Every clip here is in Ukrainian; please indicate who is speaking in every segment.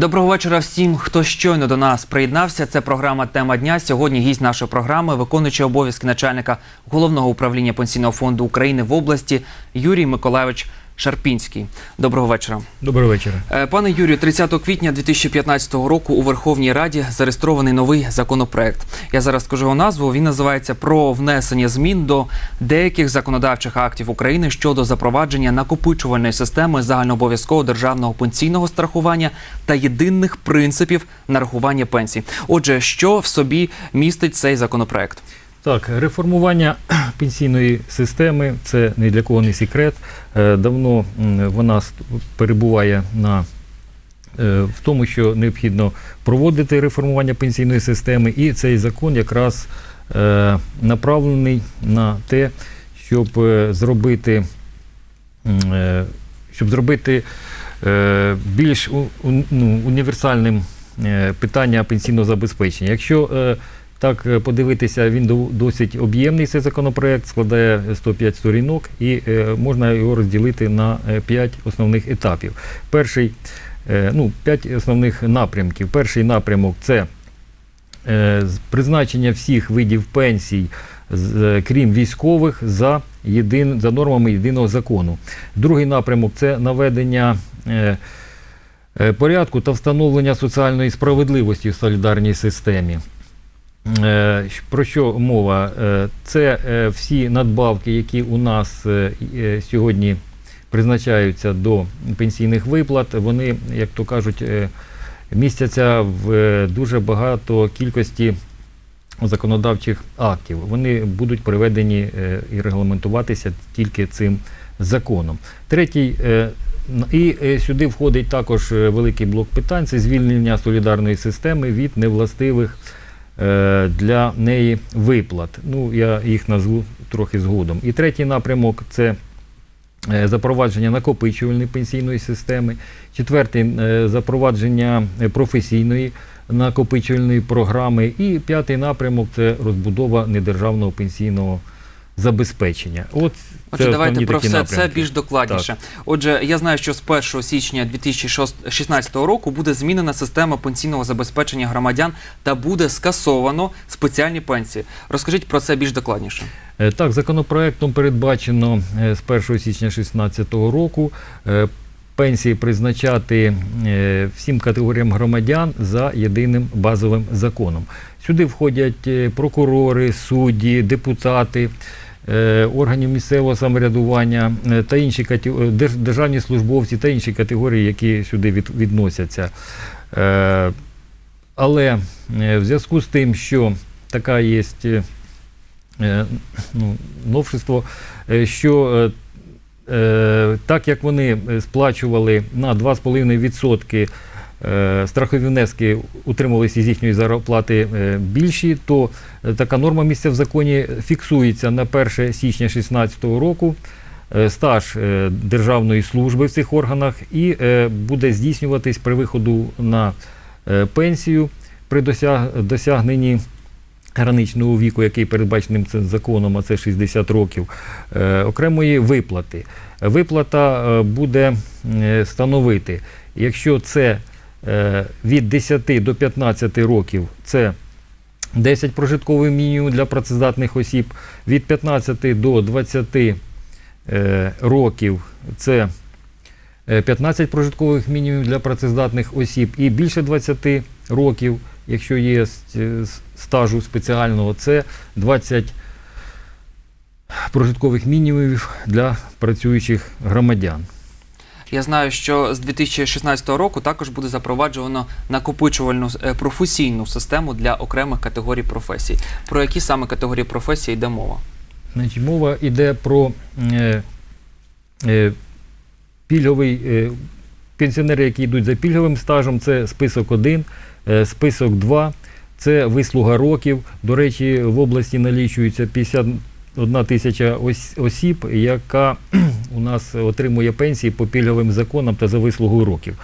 Speaker 1: Доброго вечора всім, хто щойно до нас приєднався. Це програма Тема дня. Сьогодні гість нашої програми, виконуючий обов'язки начальника головного управління пенсійного фонду України в області Юрій Миколайович Шарпінський. Доброго вечора.
Speaker 2: Доброго вечора.
Speaker 1: Е, Пане Юрію, 30 квітня 2015 року у Верховній Раді зареєстрований новий законопроект. Я зараз скажу його назву. Він називається про внесення змін до деяких законодавчих актів України щодо запровадження накопичувальної системи загальнообов'язкового державного пенсійного страхування та єдиних принципів нарахування пенсій. Отже, що в собі містить цей законопроект?
Speaker 2: Так, реформування пенсійної системи це ні для кого не секрет. Е, Давно вона перебуває на е, в тому, що необхідно проводити реформування пенсійної системи, і цей закон якраз е, направлений на те, щоб зробити, щоб зробити більш ну, універсальним питання пенсійного забезпечення. Якщо так е, подивитися, він досить об'ємний цей законопроект, складає 105 сторінок, і е, можна його розділити на 5 основних етапів. Перший, е, ну, 5 основних напрямків. Перший напрямок це е, призначення всіх видів пенсій, е, крім військових, за, єдин, за нормами єдиного закону. Другий напрямок це наведення. е, е, Порядку та встановлення соціальної справедливості в солідарній системі. Е, Про що мова? Е, Це е, всі надбавки, які у нас сьогодні призначаються до пенсійних виплат. Вони, як то кажуть, містяться в дуже багато кількості законодавчих актів. Вони будуть приведені і регламентуватися тільки цим законом. Третій і сюди входить також великий блок питань це звільнення солідарної системи від невластивих для неї виплат. Ну, я їх назву трохи згодом. І третій напрямок це е, запровадження накопичувальної пенсійної системи. Четвертий е, запровадження е, професійної накопичувальної програми. І п'ятий напрямок це розбудова недержавного пенсійного забезпечення. От
Speaker 1: Отже,
Speaker 2: це
Speaker 1: давайте про все
Speaker 2: напрямки.
Speaker 1: це більш докладніше. Отже, я знаю, що з 1 січня 2016 року буде змінена система пенсійного забезпечення громадян та буде скасовано спеціальні пенсії. Розкажіть про це більш докладніше.
Speaker 2: Е, Так, законопроектом передбачено е, з 1 січня 2016 року е, пенсії призначати всім категоріям громадян за єдиним базовим законом. Сюди входять е, прокурори, судді, депутати. е, Органів місцевого самоврядування е, та інші державні службовці та інші категорії, які сюди від- відносяться. Але в зв'язку з тим, що така є ну, новшество, що так як вони сплачували на 2,5% е, страхові внески утримувалися з їхньої зарплати е, більші, то е, така норма місця в законі фіксується на 1 січня 2016 року. е, Стаж е, державної служби в цих органах і е, буде здійснюватись при виходу на е, пенсію при досягненні граничного віку, який передбаченим цим законом, а це 60 років, е, окремої виплати. Виплата е, буде е, становити, якщо це е, від 10 до 15 років, це 10 прожиткових мінімум для працездатних осіб, від 15 до 20 е, років це е, 15 прожиткових мінімумів для працездатних осіб і більше 20 років, якщо є е, стажу спеціального, це 20 прожиткових мінімумів для працюючих громадян.
Speaker 1: Я знаю, що з 2016 року також буде запроваджено накопичувальну е, професійну систему для окремих категорій професій. Про які саме категорії професій йде мова?
Speaker 2: Мова йде про е, е, пільговий пенсіонери, які йдуть за пільговим стажем, це список 1, е, список 2, це вислуга років. До речі, в області налічується 51 тисяча осіб, яка у нас отримує пенсії по пільговим законам та за вислугу років.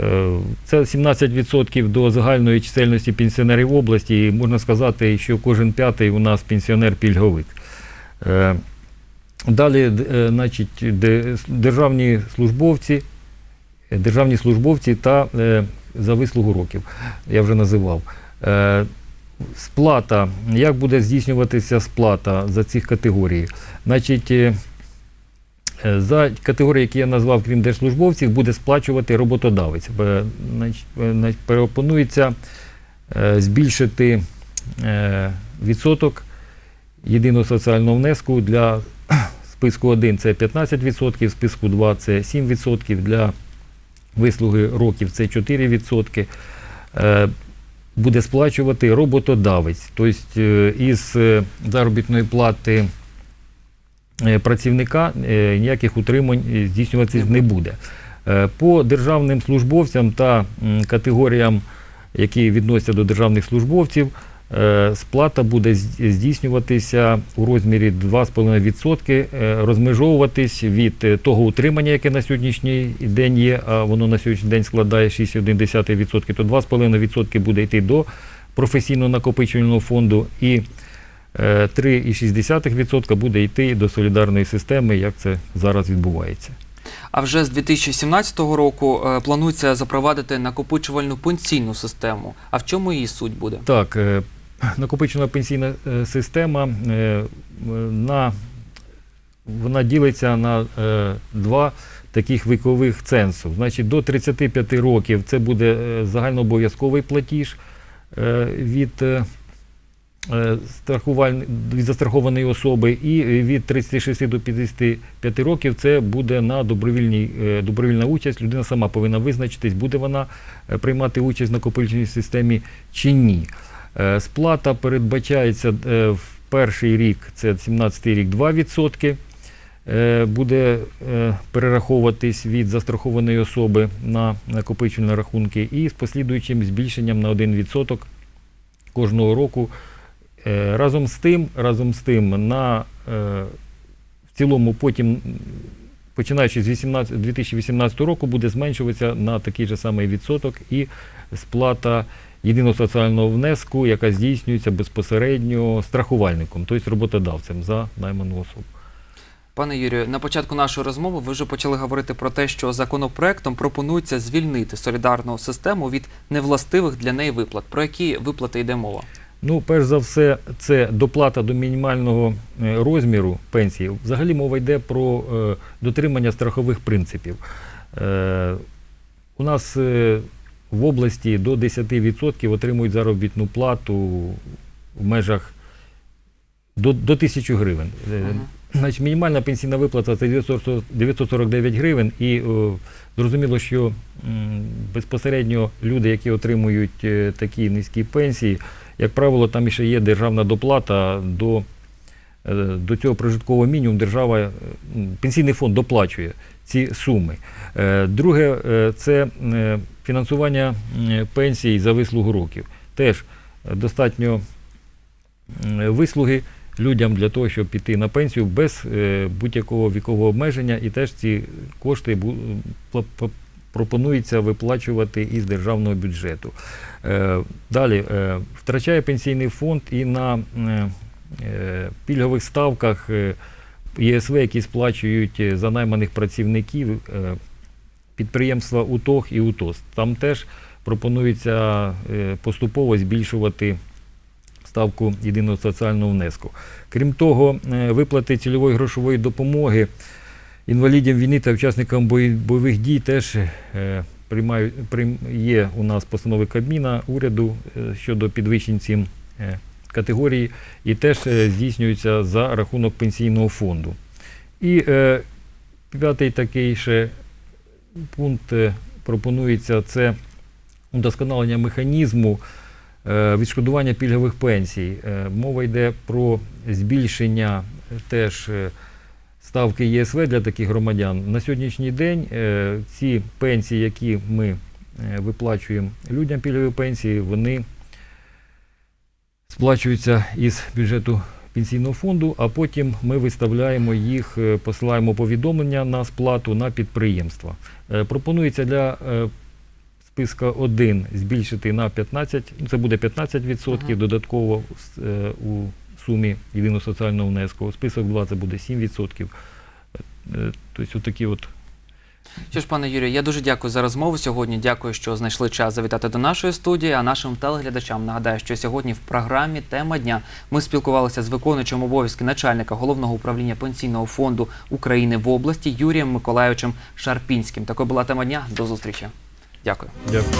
Speaker 2: Е, Це 17% до загальної чисельності пенсіонерів області. І можна сказати, що кожен п'ятий у нас пенсіонер-пільговик. Е, Далі, е, значить, державні службовці, державні службовці та за вислугу років, я вже називав. Сплата, як буде здійснюватися сплата за цих категорій? Значить, е, е, за категорії, які я назвав, крім держслужбовців, буде сплачувати роботодавець. Е, Пропонується збільшити відсоток єдиного соціального внеску для списку 1 це 15%, списку 2 це 7%, для вислуги років це 4%. Буде сплачувати роботодавець, тобто е, із е, заробітної плати е, працівника ніяких утримань здійснюватися не буде. По державним службовцям та категоріям, які відносяться до державних службовців, сплата буде здійснюватися у розмірі 2,5%, е, розмежовуватись від е, того утримання, яке на сьогоднішній день є, а воно на сьогоднішній день складає 6,1%, то 2,5% буде йти до професійного накопичувального фонду і е, 3,6% буде йти до солідарної системи, як це зараз відбувається.
Speaker 1: А вже з 2017 року е, планується запровадити накопичувальну пенсійну систему. А в чому її суть буде?
Speaker 2: Так, е, накопичена пенсійна е, система е, на, вона ділиться на е, два таких вікових ценсу. Значить, до 35 років це буде загальнообов'язковий платіж від, від застрахованої особи, і від 36 до 55 років це буде на добровільній, добровільна участь. Людина сама повинна визначитись, буде вона приймати участь в накопиченій системі чи ні. Е, Сплата передбачається е, в перший рік, це 17 рік, 2%. е, Буде перераховуватись від застрахованої особи на накопичувальні рахунки і з послідуючим збільшенням на 1% кожного року. Разом з тим, разом з тим на, в цілому потім, починаючи з 18, 2018 року, буде зменшуватися на такий же самий відсоток і сплата єдиного соціального внеску, яка здійснюється безпосередньо страхувальником, тобто роботодавцем за найману особу.
Speaker 1: Пане Юрію, на початку нашої розмови ви вже почали говорити про те, що законопроектом пропонується звільнити солідарну систему від невластивих для неї виплат. Про які виплати йде мова?
Speaker 2: Ну, перш за все, це доплата до мінімального е, розміру пенсії. Взагалі мова йде про е, дотримання страхових принципів. Е, у нас в області до 10% отримують заробітну плату в межах до, до 1000 гривень. Е,
Speaker 1: Мгм.
Speaker 2: Значить, мінімальна пенсійна виплата це 940 949 гривень, і о, зрозуміло, що м, безпосередньо люди, які отримують е, такі низькі пенсії, як правило, там ще є державна доплата до, до цього прожиткового мінімуму. Держава, е, пенсійний фонд доплачує ці суми. Е, Друге, е, це е, фінансування пенсій за вислугу років. Теж е, достатньо вислуги людям для того, щоб піти на пенсію без е, будь-якого вікового обмеження, і теж ці кошти пропонується виплачувати із державного бюджету. Е, Далі е, втрачає пенсійний фонд і на е, е, пільгових ставках е, ЄСВ, які сплачують е, за найманих працівників е, підприємства УТОГ і УТОС. Там теж пропонується е, поступово збільшувати ставку єдиного соціального внеску. Крім того, е, виплати цільової грошової допомоги інвалідам війни та учасникам бойових дій теж е, є у нас постанови Кабміна, уряду е, щодо підвищень цим е, категорії і теж е, здійснюються за рахунок пенсійного фонду. І е, п'ятий такий ще пункт е, пропонується це удосконалення механізму е, відшкодування пільгових пенсій. Мова йде про збільшення теж ставки ЄСВ для таких громадян. На сьогоднішній день ці пенсії, які ми виплачуємо людям пільгові пенсії, вони сплачуються із бюджету пенсійного фонду, а потім ми виставляємо їх, е, посилаємо повідомлення на сплату на підприємства. Е, Пропонується для е, списка 1 збільшити на 15, ну, це буде 15%
Speaker 1: Мгм.
Speaker 2: додатково у сумі єдиного соціального внеску. Список 2 це буде 7%. Е, Тобто отакі от
Speaker 1: Що ж, пане Юрію, я дуже дякую за розмову сьогодні. Дякую, що знайшли час завітати до нашої студії. А нашим телеглядачам нагадаю, що сьогодні в програмі Тема дня ми спілкувалися з виконуючим обов'язки начальника головного управління пенсійного фонду України в області Юрієм Миколайовичем Шарпінським. Такою була тема дня. До зустрічі. Дякую.
Speaker 2: Дякую.